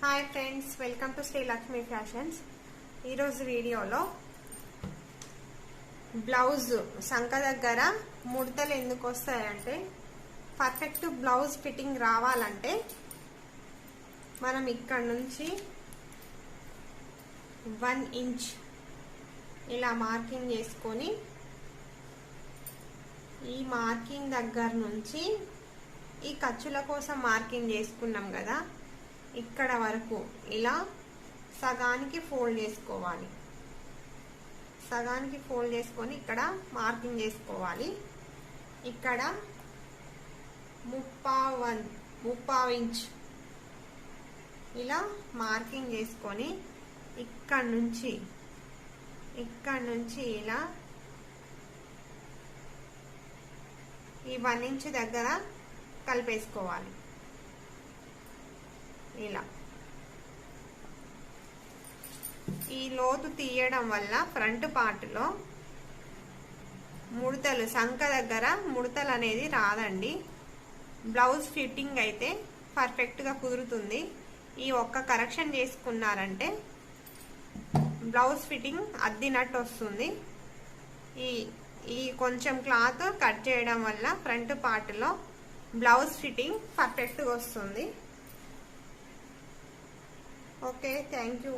Hi friends welcome to Sri Lakshmi fashions ఈరోజు వీడియోలో blouse సంఖ దగ్గర ముడతలు ఎందుకు వస్తాయంటే పర్ఫెక్ట్ బ్లౌజ్ ఫిట్టింగ్ రావాలంటే మనం ఇక్కడ నుంచి వన్ ఇంచ్ ఇలా మార్కింగ్ చేసుకొని ఈ మార్కింగ్ దగ్గర నుంచి ఈ ఖర్చుల కోసం మార్కింగ్ చేసుకున్నాం కదా ఇక్కడ వరకు ఇలా సగానికి ఫోల్డ్ చేసుకోవాలి. సగానికి ఫోల్డ్ చేసుకొని ఇక్కడ మార్కింగ్ చేసుకోవాలి. ఇక్కడ ముప్పావు వన్ ముప్పావు ఇంచ్ ఇలా మార్కింగ్ చేసుకొని ఇక్కడ నుంచి ఇక్కడ నుంచి ఇలా ఈ వన్ ఇంచ్ దగ్గర కలిపేసుకోవాలి. ఇలా. ఈ లోతు తీయడం వల్ల ఫ్రంట్ పార్ట్లో ముడతలు సంఖ దగ్గర ముడతలు అనేది రాదండి. బ్లౌజ్ ఫిట్టింగ్ అయితే పర్ఫెక్ట్గా కుదురుతుంది. ఈ ఒక్క కరెక్షన్ చేసుకున్నారంటే బ్లౌజ్ ఫిట్టింగ్ అద్దినట్టు వస్తుంది. ఈ ఈ కొంచెం క్లాత్ కట్ చేయడం వల్ల ఫ్రంట్ పార్ట్లో బ్లౌజ్ ఫిట్టింగ్ పర్ఫెక్ట్గా వస్తుంది. Okay, thank you,